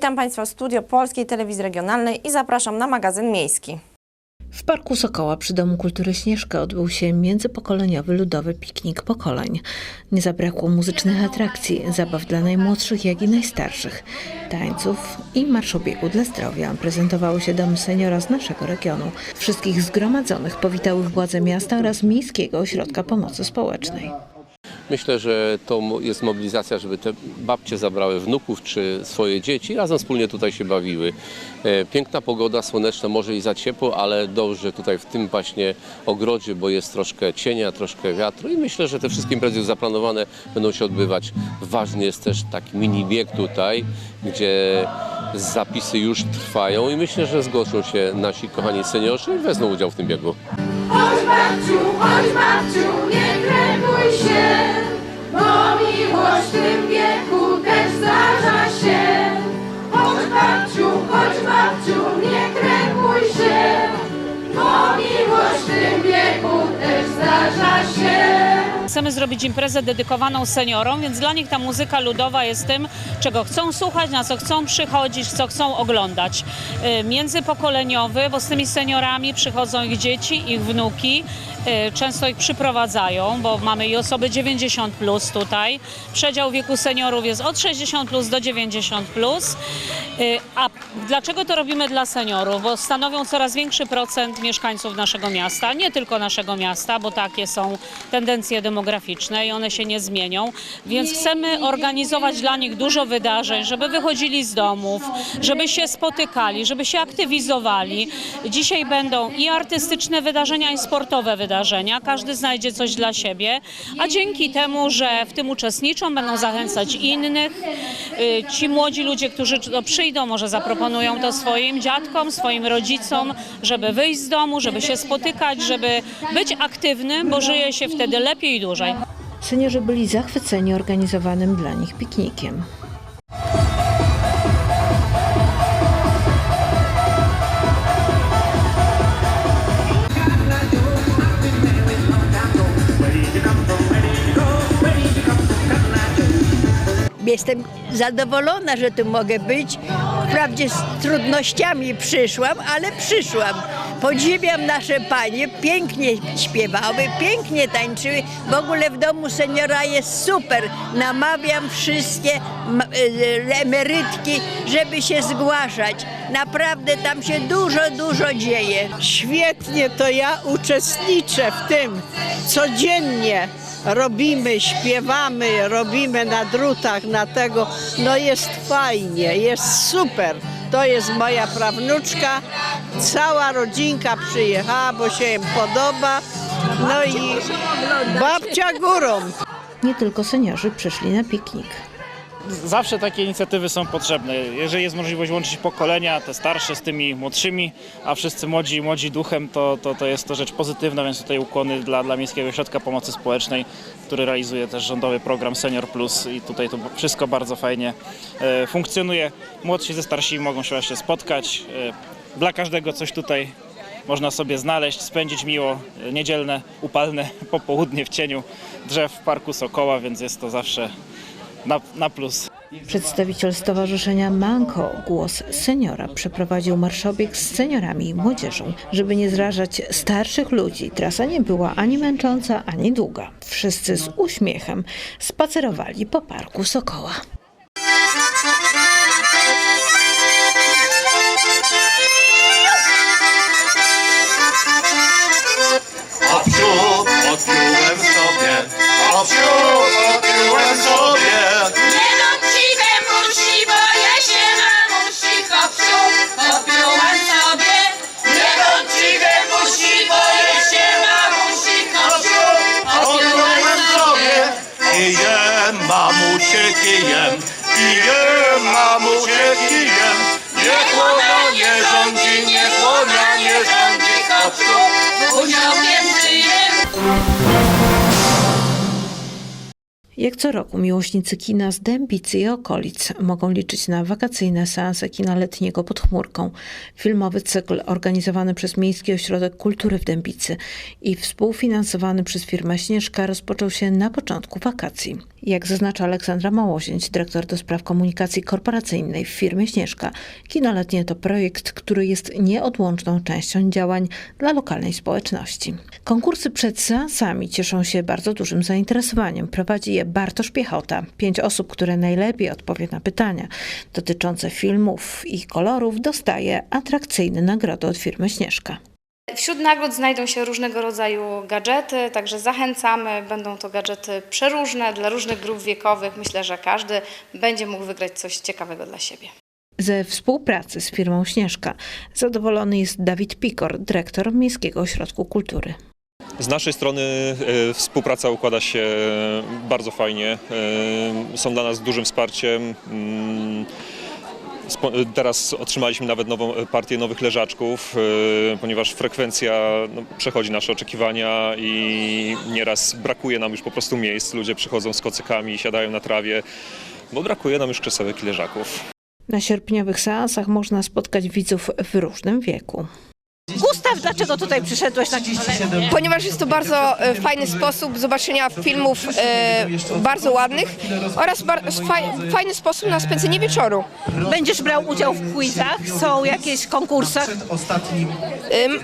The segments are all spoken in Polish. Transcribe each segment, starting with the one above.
Witam Państwa w studio Polskiej Telewizji Regionalnej i zapraszam na magazyn miejski. W Parku Sokoła przy Domu Kultury Śnieżka odbył się międzypokoleniowy ludowy piknik pokoleń. Nie zabrakło muzycznych atrakcji, zabaw dla najmłodszych, jak i najstarszych, tańców i marszobiegu dla zdrowia. Prezentowały się domy seniora z naszego regionu. Wszystkich zgromadzonych powitały władze miasta oraz Miejskiego Ośrodka Pomocy Społecznej. Myślę, że to jest mobilizacja, żeby te babcie zabrały wnuków czy swoje dzieci i razem wspólnie tutaj się bawiły. E, Piękna pogoda, słoneczna, może i za ciepło, ale dobrze tutaj w tym właśnie ogrodzie, bo jest troszkę cienia, troszkę wiatru i myślę, że te wszystkie imprezy zaplanowane będą się odbywać. Ważny jest też taki mini bieg tutaj, gdzie zapisy już trwają i myślę, że zgłoszą się nasi kochani seniorzy i wezmą udział w tym biegu. Babciu, chodź babciu, nie krępuj się, bo miłość w tym wieku też zdarza się. Chodź babciu, chodź babciu, nie krępuj się, bo miłość w tym wieku też zdarza się. Chcemy zrobić imprezę dedykowaną seniorom, więc dla nich ta muzyka ludowa jest tym, czego chcą słuchać, na co chcą przychodzić, co chcą oglądać. Y, Międzypokoleniowy, bo z tymi seniorami przychodzą ich dzieci, ich wnuki, y, często ich przyprowadzają, bo mamy i osoby 90 plus tutaj. Przedział wieku seniorów jest od 60 plus do 90 plus. Y, A dlaczego to robimy dla seniorów? Bo stanowią coraz większy procent mieszkańców naszego miasta, nie tylko naszego miasta, bo takie są tendencje demograficzne i one się nie zmienią, więc chcemy organizować dla nich dużo wydarzeń, żeby wychodzili z domów, żeby się spotykali, żeby się aktywizowali. Dzisiaj będą i artystyczne wydarzenia, i sportowe wydarzenia. Każdy znajdzie coś dla siebie, a dzięki temu, że w tym uczestniczą, będą zachęcać innych. Y, Ci młodzi ludzie, którzy przyjdą, może zaproponują to swoim dziadkom, swoim rodzicom, żeby wyjść z domu, żeby się spotykać, żeby być aktywnym, bo żyje się wtedy lepiej i dłużej. Seniorzy byli zachwyceni organizowanym dla nich piknikiem. Jestem zadowolona, że tu mogę być. Wprawdzie z trudnościami przyszłam, ale przyszłam. Podziwiam nasze panie, pięknie śpiewały, pięknie tańczyły. W ogóle w domu seniora jest super. Namawiam wszystkie m- e, emerytki, żeby się zgłaszać. Naprawdę tam się dużo, dużo dzieje. Świetnie to ja uczestniczę w tym. Codziennie robimy, śpiewamy, robimy na drutach, na tego. No jest fajnie, jest super. To jest moja prawnuczka. Cała rodzinka przyjechała, bo się im podoba. No i babcia górą. Nie tylko seniorzy przyszli na piknik. Zawsze takie inicjatywy są potrzebne. Jeżeli jest możliwość łączyć pokolenia, te starsze z tymi młodszymi, a wszyscy młodzi, młodzi duchem, to, to, to jest to rzecz pozytywna, więc tutaj ukłony dla, dla Miejskiego Ośrodka Pomocy Społecznej, który realizuje też rządowy program Senior Plus i tutaj to wszystko bardzo fajnie e, funkcjonuje. Młodsi ze starszymi mogą się właśnie spotkać. E, dla każdego coś tutaj można sobie znaleźć, spędzić miło e, niedzielne, upalne popołudnie w cieniu drzew w Parku Sokoła, więc jest to zawsze na, na plus. Przedstawiciel Stowarzyszenia Manko Głos Seniora przeprowadził marszobieg z seniorami i młodzieżą. Żeby nie zrażać starszych ludzi, trasa nie była ani męcząca, ani długa. Wszyscy z uśmiechem spacerowali po parku Sokoła. Obsiu, odpiłem kijem, kijem, mamusie, kijem. Niech ona nie rządzi, niech ona nie rządzi. Buzią wiem, Jak co roku miłośnicy kina z Dębicy i okolic mogą liczyć na wakacyjne seanse kina letniego pod chmurką. Filmowy cykl organizowany przez Miejski Ośrodek Kultury w Dębicy i współfinansowany przez firmę Śnieżka rozpoczął się na początku wakacji. Jak zaznacza Aleksandra Małozięć, dyrektor do spraw komunikacji korporacyjnej w firmie Śnieżka, kino letnie to projekt, który jest nieodłączną częścią działań dla lokalnej społeczności. Konkursy przed seansami cieszą się bardzo dużym zainteresowaniem. Prowadzi je Bartosz Piechota. Pięć osób, które najlepiej odpowie na pytania dotyczące filmów i kolorów, dostaje atrakcyjne nagrody od firmy Śnieżka. Wśród nagród znajdą się różnego rodzaju gadżety, także zachęcamy. Będą to gadżety przeróżne dla różnych grup wiekowych. Myślę, że każdy będzie mógł wygrać coś ciekawego dla siebie. Ze współpracy z firmą Śnieżka zadowolony jest Dawid Pikor, dyrektor Miejskiego Ośrodku Kultury. Z naszej strony e, współpraca układa się bardzo fajnie. E, Są dla nas dużym wsparciem. Mm, Teraz otrzymaliśmy nawet nową partię nowych leżaczków, e, ponieważ frekwencja no, przechodzi nasze oczekiwania i nieraz brakuje nam już po prostu miejsc. Ludzie przychodzą z kocykami, siadają na trawie, bo brakuje nam już krzesełek i leżaków. Na sierpniowych seansach można spotkać widzów w różnym wieku. Gustaw, dlaczego tutaj przyszedłeś na Ponieważ jest to bardzo e, fajny sposób zobaczenia filmów e, bardzo ładnych oraz bar, faj, fajny sposób na spędzenie wieczoru. Będziesz brał udział w quizach? Są jakieś konkursach? Ym,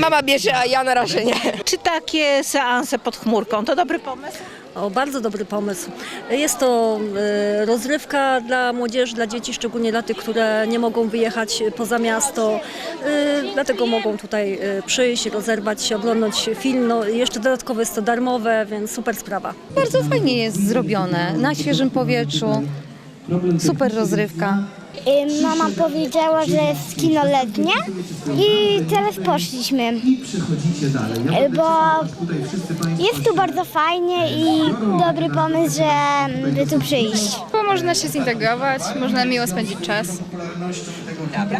mama bierze, a ja na razie nie. Czy takie seanse pod chmurką to dobry pomysł? O, bardzo dobry pomysł. Jest to e, rozrywka dla młodzieży, dla dzieci, szczególnie dla tych, które nie mogą wyjechać poza miasto. E, dlatego mogą tutaj e, przyjść, rozerwać się, oglądać film. No, jeszcze dodatkowo jest to darmowe, więc super sprawa. Bardzo fajnie jest zrobione, na świeżym powietrzu. Super rozrywka. Mama powiedziała, że jest kino letnie i teraz poszliśmy, bo jest tu bardzo fajnie i dobry pomysł, żeby tu przyjść. Bo można się zintegrować, można miło spędzić czas.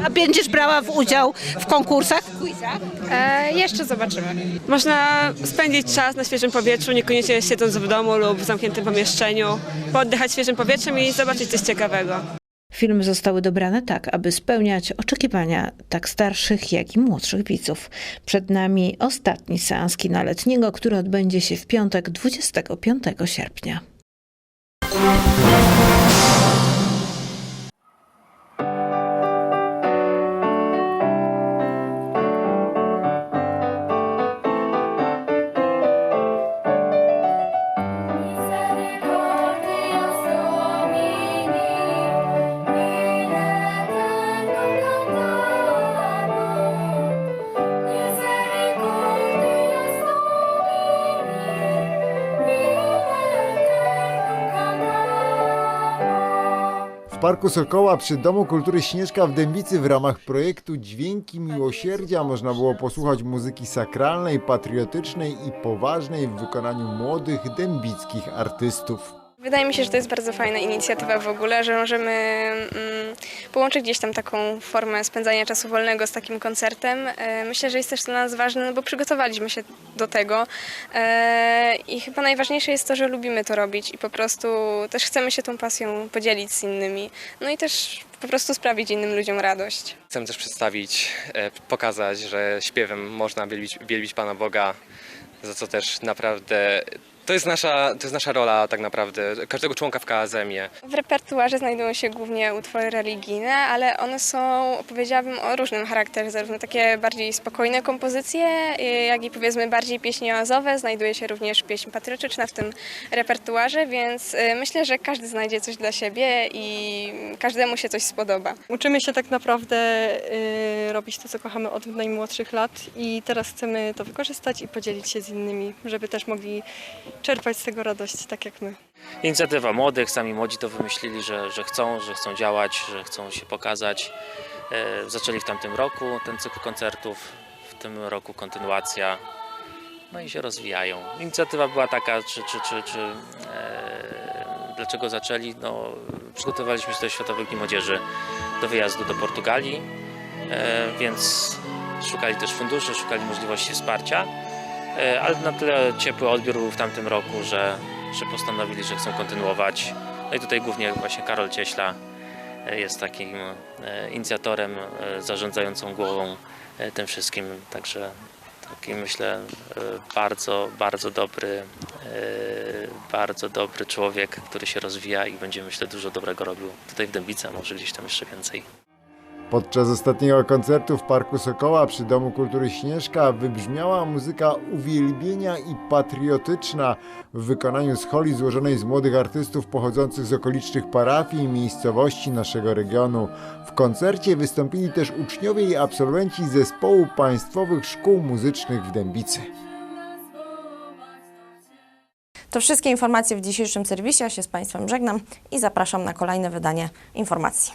A będziesz brała w udział w konkursach, w quizach? E, jeszcze zobaczymy. Można spędzić czas na świeżym powietrzu, niekoniecznie siedząc w domu lub w zamkniętym pomieszczeniu, pooddychać świeżym powietrzem i zobaczyć coś ciekawego. Filmy zostały dobrane tak, aby spełniać oczekiwania tak starszych, jak i młodszych widzów. Przed nami ostatni seans kina letniego, który odbędzie się w piątek 25 sierpnia. Parku Sokoła przy Domu Kultury Śnieżka w Dębicy w ramach projektu Dźwięki Miłosierdzia można było posłuchać muzyki sakralnej, patriotycznej i poważnej w wykonaniu młodych dębickich artystów. Wydaje mi się, że to jest bardzo fajna inicjatywa w ogóle, że możemy mm, połączyć gdzieś tam taką formę spędzania czasu wolnego z takim koncertem. E, Myślę, że jest też dla nas ważne, no bo przygotowaliśmy się do tego e, i chyba najważniejsze jest to, że lubimy to robić i po prostu też chcemy się tą pasją podzielić z innymi. No i też po prostu sprawić innym ludziom radość. Chcemy też przedstawić, e, pokazać, że śpiewem można wielbić, wielbić Pana Boga, za co też naprawdę to jest nasza, to jest nasza rola tak naprawdę, każdego członka w KZM-ie. W repertuarze znajdują się głównie utwory religijne, ale one są, powiedziałabym, o różnym charakterze, zarówno takie bardziej spokojne kompozycje, y, jak i powiedzmy bardziej pieśni oazowe. Znajduje się również pieśń patriotyczna w tym repertuarze, więc y, myślę, że każdy znajdzie coś dla siebie i każdemu się coś spodoba. Uczymy się tak naprawdę y, robić to, co kochamy od najmłodszych lat i teraz chcemy to wykorzystać i podzielić się z innymi, żeby też mogli czerpać z tego radość, tak jak my. Inicjatywa młodych, sami młodzi to wymyślili, że, że chcą, że chcą działać, że chcą się pokazać. E, zaczęli w tamtym roku ten cykl koncertów, w tym roku kontynuacja. No i się rozwijają. Inicjatywa była taka, czy, czy, czy, czy e, dlaczego zaczęli? No, przygotowaliśmy się do Światowych Dni Młodzieży do wyjazdu do Portugalii, e, więc szukali też funduszy, szukali możliwości wsparcia. E, ale na tyle ciepły odbiór był w tamtym roku, że, że postanowili, że chcą kontynuować. No i tutaj głównie właśnie Karol Cieśla e, jest takim e, inicjatorem, zarządzającą głową tym wszystkim, także taki myślę bardzo, bardzo dobry, bardzo dobry człowiek, który się rozwija i będzie myślę dużo dobrego robił tutaj w Dębicy, a może gdzieś tam jeszcze więcej. Podczas ostatniego koncertu w Parku Sokoła przy Domu Kultury Śnieżka wybrzmiała muzyka uwielbienia i patriotyczna w wykonaniu scholi złożonej z młodych artystów pochodzących z okolicznych parafii i miejscowości naszego regionu. W koncercie wystąpili też uczniowie i absolwenci zespołu państwowych szkół muzycznych w Dębicy. To wszystkie informacje w dzisiejszym serwisie. Ja się z Państwem żegnam i zapraszam na kolejne wydanie informacji.